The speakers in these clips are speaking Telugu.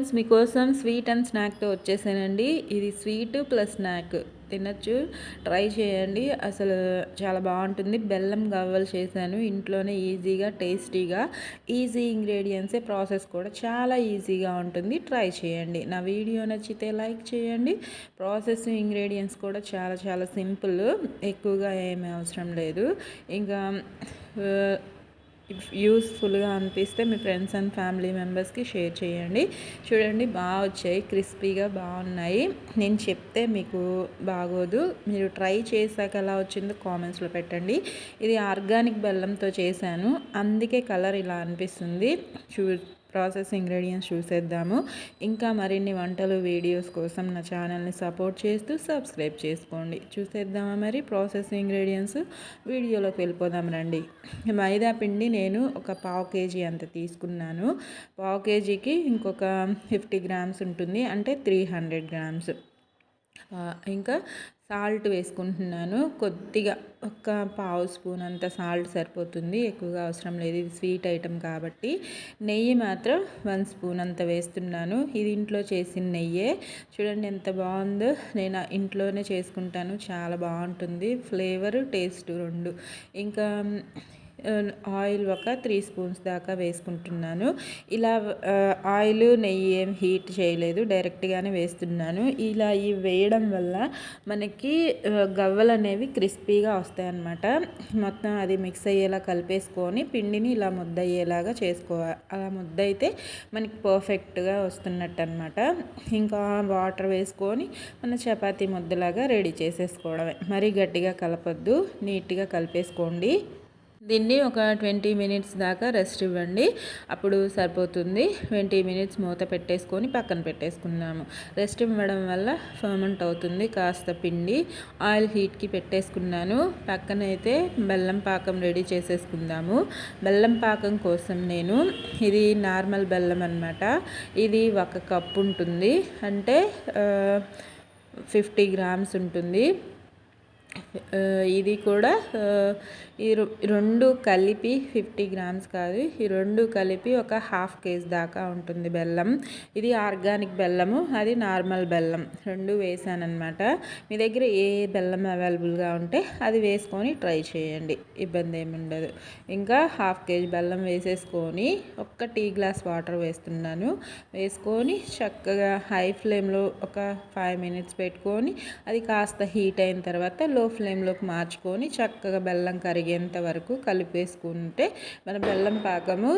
ఫ్రెండ్స్ మీకోసం స్వీట్ అండ్ స్నాక్తో వచ్చేసానండి. ఇది స్వీట్ ప్లస్ స్నాక్. తినచ్చు ట్రై చేయండి. అసలు చాలా బాగుంటుంది. బెల్లం గవ్వలు చేశాను. ఇంట్లోనే ఈజీగా టేస్టీగా ఈజీ ఇంగ్రీడియంట్సే ప్రాసెస్ కూడా చాలా ఈజీగా ఉంటుంది. ట్రై చేయండి. నా వీడియో నచ్చితే లైక్ చేయండి. ప్రాసెస్ ఇంగ్రీడియంట్స్ కూడా చాలా చాలా సింపుల్. ఎక్కువగా ఏమీ అవసరం లేదు. ఇంకా యూస్ఫుల్గా అనిపిస్తే మీ ఫ్రెండ్స్ అండ్ ఫ్యామిలీ మెంబర్స్కి షేర్ చేయండి. చూడండి బాగా వచ్చాయి క్రిస్పీగా బాగున్నాయి. నేను చెప్తే మీకు బాగోదు. మీరు ట్రై చేశాక ఎలా వచ్చిందో కామెంట్స్లో పెట్టండి. ఇది ఆర్గానిక్ బెల్లంతో చేశాను. అందుకే కలర్ ఇలా అనిపిస్తుంది. చూ ప్రాసెస్ ఇంగ్రీడియంట్స్ చూసేద్దాము. ఇంకా మరిన్ని వంటలు వీడియోస్ కోసం నా ఛానల్ని సపోర్ట్ చేస్తూ సబ్స్క్రైబ్ చేసుకోండి. చూసేద్దామా మరి ప్రాసెస్ ఇంగ్రీడియంట్స్? వీడియోలోకి వెళ్ళిపోదాం రండి. మైదా పిండి నేను ఒక పావు కేజీ అంత తీసుకున్నాను. పావు కేజీకి ఇంకొక ఫిఫ్టీ గ్రామ్స్ ఉంటుంది. అంటే త్రీ హండ్రెడ్ గ్రామ్స్. ఇంకా సాల్ట్ వేసుకుంటున్నాను. కొద్దిగా ఒక పావు స్పూన్ అంత సాల్ట్ సరిపోతుంది. ఎక్కువగా అవసరం లేదు. ఇది స్వీట్ ఐటెం కాబట్టి నెయ్యి మాత్రం వన్ స్పూన్ అంత వేస్తున్నాను. ఇది ఇంట్లో చేసిన నెయ్యే. చూడండి ఎంత బాగుందో. నేను ఇంట్లోనే చేసుకుంటాను. చాలా బాగుంటుంది. ఫ్లేవర్ టేస్ట్ రెండు. ఇంకా ఆయిల్ ఒక త్రీ స్పూన్స్ దాకా వేసుకుంటున్నాను. ఇలా ఆయిల్ నెయ్యి ఏం హీట్ చేయలేదు. డైరెక్ట్గానే వేస్తున్నాను. ఇలా ఇవి వేయడం వల్ల మనకి గవ్వలు అనేవి క్రిస్పీగా వస్తాయన్నమాట. మొత్తం అది మిక్స్ అయ్యేలా కలిపేసుకొని పిండిని ఇలా ముద్ద అయ్యేలాగా చేసుకోవాలి అలా ముద్ద అయితే మనకి పర్ఫెక్ట్గా వస్తున్నట్టు అనమాట ఇంకా వాటర్ వేసుకొని మన చపాతీ ముద్దలాగా రెడీ చేసేసుకోవడమే. మరీ గట్టిగా కలపొద్దు. నీట్గా కలిపేసుకోండి. దీన్ని ఒక ట్వంటీ మినిట్స్ దాకా రెస్ట్ ఇవ్వండి. అప్పుడు సరిపోతుంది. ట్వంటీ మినిట్స్ మూత పెట్టేసుకొని పక్కన పెట్టేసుకున్నాము. రెస్ట్ ఇవ్వడం వల్ల ఫర్మెంట్ అవుతుంది. కాస్త పిండి ఆయిల్ హీట్కి పెట్టేసుకున్నాను. పక్కన అయితే బెల్లం పాకం రెడీ చేసేసుకుందాము. బెల్లం పాకం కోసం నేను ఇది నార్మల్ బెల్లం అనమాట ఇది ఒక కప్ ఉంటుంది. అంటే ఫిఫ్టీ గ్రామ్స్ ఉంటుంది. Uh, ఇది కూడా uh, ఈ రెండు కలిపి ఫిఫ్టీ గ్రామ్స్ కాదు ఈ రెండు కలిపి ఒక హాఫ్ కేజీ దాకా ఉంటుంది బెల్లం. ఇది ఆర్గానిక్ బెల్లము అది నార్మల్ బెల్లం. రెండు వేసానమాట మీ దగ్గర ఏ బెల్లం అవైలబుల్గా ఉంటే అది వేసుకొని ట్రై చేయండి ఇబ్బంది ఏమి ఉండదు. ఇంకా హాఫ్ కేజీ బెల్లం వేసేసుకొని ఒక్క టీ గ్లాస్ వాటర్ వేస్తున్నాను. వేసుకొని చక్కగా హై ఫ్లేమ్లో ఒక ఫైవ్ మినిట్స్ పెట్టుకొని అది కాస్త హీట్ అయిన తర్వాత లో ఫ్లేమ్లోకి మార్చుకొని చక్కగా బెల్లం కరిగేంత వరకు కలిపేసుకుంటే మన బెల్లం పాకము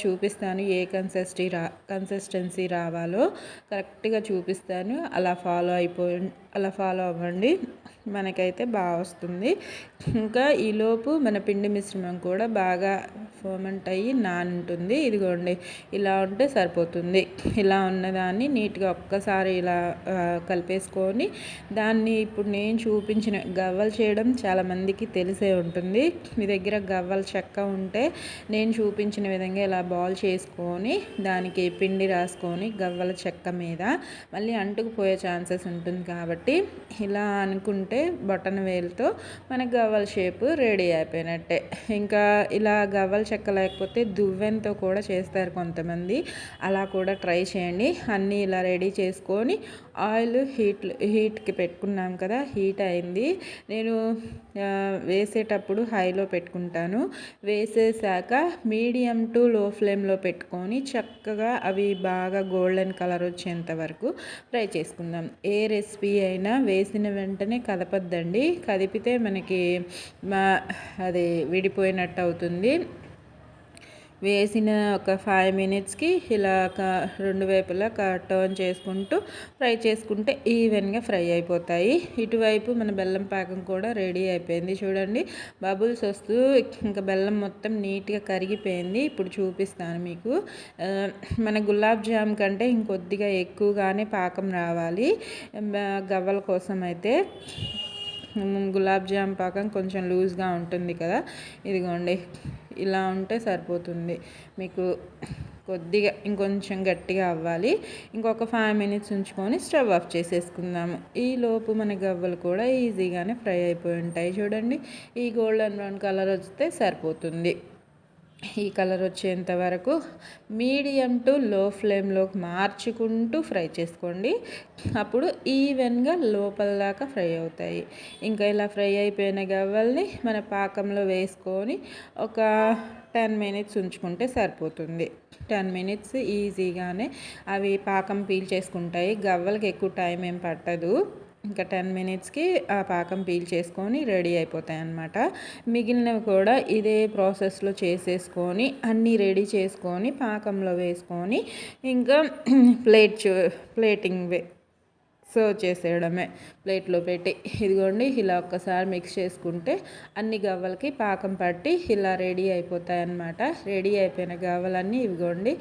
చూపిస్తాను ఏ కన్సిస్టీ రా కన్సిస్టెన్సీ రావాలో కరెక్ట్గా చూపిస్తాను. అలా ఫాలో అయిపోయి అలా ఫాలో అవ్వండి. మనకైతే బాగా వస్తుంది. ఇంకా ఈలోపు మన పిండి మిశ్రమం కూడా బాగా ఫర్మెంట్ అయ్యి నానుంటుంది. ఇదిగోండి ఇలా ఉంటే సరిపోతుంది. ఇలా ఉన్నదాన్ని నీట్గా ఒక్కసారి ఇలా కలిపేసుకొని దాన్ని ఇప్పుడు నేను చూపించిన గవ్వలు చేయడం చాలామందికి తెలిసే ఉంటుంది. మీ దగ్గర గవ్వల చెక్క ఉంటే నేను చూపించిన విధంగా ఇలా బాల్ చేసుకొని దానికి పిండి రాసుకొని గవ్వల చెక్క మీద మళ్ళీ అంటుకుపోయే ఛాన్సెస్ ఉంటుంది కాబట్టి ఇలా అనుకుంటే బటన్ వేలుతో మనకు గవ్వల షేప్ రెడీ అయిపోయినట్టే. ఇంకా ఇలా గవ్వల చెక్క లేకపోతే దువ్వెంతో కూడా చేస్తారు కొంతమంది. అలా కూడా ట్రై చేయండి. అన్నీ ఇలా రెడీ చేసుకొని ఆయిల్ హీట్ హీట్కి పెట్టుకున్నాం కదా హీట్ అయింది. నేను వేసేటప్పుడు హైలో పెట్టుకుంటాను. వేసేసాక మీడియం టు లో ఫ్లేమ్లో పెట్టుకొని చక్కగా అవి బాగా గోల్డెన్ కలర్ వచ్చేంత వరకు ఫ్రై చేసుకుందాం. ఏ రెసిపీ అయినా వేసిన వెంటనే కదపద్దండి. కదిపితే మనకి మా అది విడిపోయినట్టు అవుతుంది. వేసిన ఒక ఫైవ్ మినిట్స్కి ఇలా రెండు వైపులా టర్న్ చేసుకుంటూ ఫ్రై చేసుకుంటే ఈవెన్గా ఫ్రై అయిపోతాయి. ఇటువైపు మన బెల్లం పాకం కూడా రెడీ అయిపోయింది. చూడండి బబుల్స్ వస్తూ ఇంకా బెల్లం మొత్తం నీట్గా కరిగిపోయింది. ఇప్పుడు చూపిస్తాను మీకు. మన గులాబ్ జామ్ కంటే ఇంకొద్దిగా ఎక్కువగానే పాకం రావాలి. గవ్వల కోసం అయితే. గులాబ్ జామ్ పాకం కొంచెం లూజ్గా ఉంటుంది కదా. ఇదిగోండి. ఇలా ఉంటే సరిపోతుంది. మీకు కొద్దిగా ఇంకొంచెం గట్టిగా అవ్వాలి. ఇంకొక ఫైవ్ మినిట్స్ ఉంచుకొని స్టవ్ ఆఫ్ చేసేసుకుందాము. ఈ లోపు మన గవ్వలు కూడా ఈజీగానే ఫ్రై అయిపోయి ఉంటాయి. చూడండి ఈ గోల్డెన్ బ్రౌన్ కలర్ వస్తే సరిపోతుంది. ఈ కలర్ వచ్చేంత వరకు మీడియం టు లో ఫ్లేమ్లోకి మార్చుకుంటూ ఫ్రై చేసుకోండి. అప్పుడు ఈవెన్గా లోపల దాకా ఫ్రై అవుతాయి. ఇంకా ఇలా ఫ్రై అయిపోయిన గవ్వల్ని మన పాకంలో వేసుకొని ఒక టెన్ మినిట్స్ ఉంచుకుంటే సరిపోతుంది. టెన్ మినిట్స్ ఈజీగానే అవి పాకం పీల్ చేసుకుంటాయి. గవ్వలకి ఎక్కువ టైం ఏం పట్టదు. ఇంకా టెన్ మినిట్స్కి ఆ పాకం పీల్ చేసుకొని రెడీ అయిపోతాయి అన్నమాట మిగిలినవి కూడా ఇదే ప్రాసెస్లో చేసేసుకొని అన్నీ రెడీ చేసుకొని పాకంలో వేసుకొని ఇంకా ప్లేట్ ప్లేటింగ్ వే సర్వ్ చేసేయడమే. ప్లేట్లో పెట్టి ఇదిగోండి ఇలా ఒక్కసారి మిక్స్ చేసుకుంటే అన్ని గవ్వలకి పాకం పట్టి ఇలా రెడీ అయిపోతాయి అన్నమాట రెడీ అయిపోయిన గవ్వలన్నీ ఇవిగోండి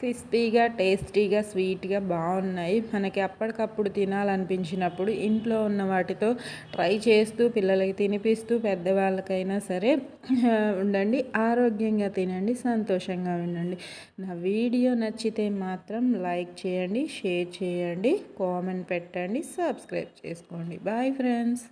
క్రిస్పీగా టేస్టీగా స్వీట్గా బాగున్నాయి. మనకి అప్పటికప్పుడు తినాలనిపించినప్పుడు ఇంట్లో ఉన్న వాటితో ట్రై చేస్తూ పిల్లలకి తినిపిస్తూ పెద్దవాళ్ళకైనా సరే ఉండండి. ఆరోగ్యంగా తినండి సంతోషంగా ఉండండి. నా వీడియో నచ్చితే మాత్రం లైక్ చేయండి షేర్ చేయండి కామెంట్ పెట్టండి సబ్స్క్రైబ్ చేసుకోండి. Bye friends.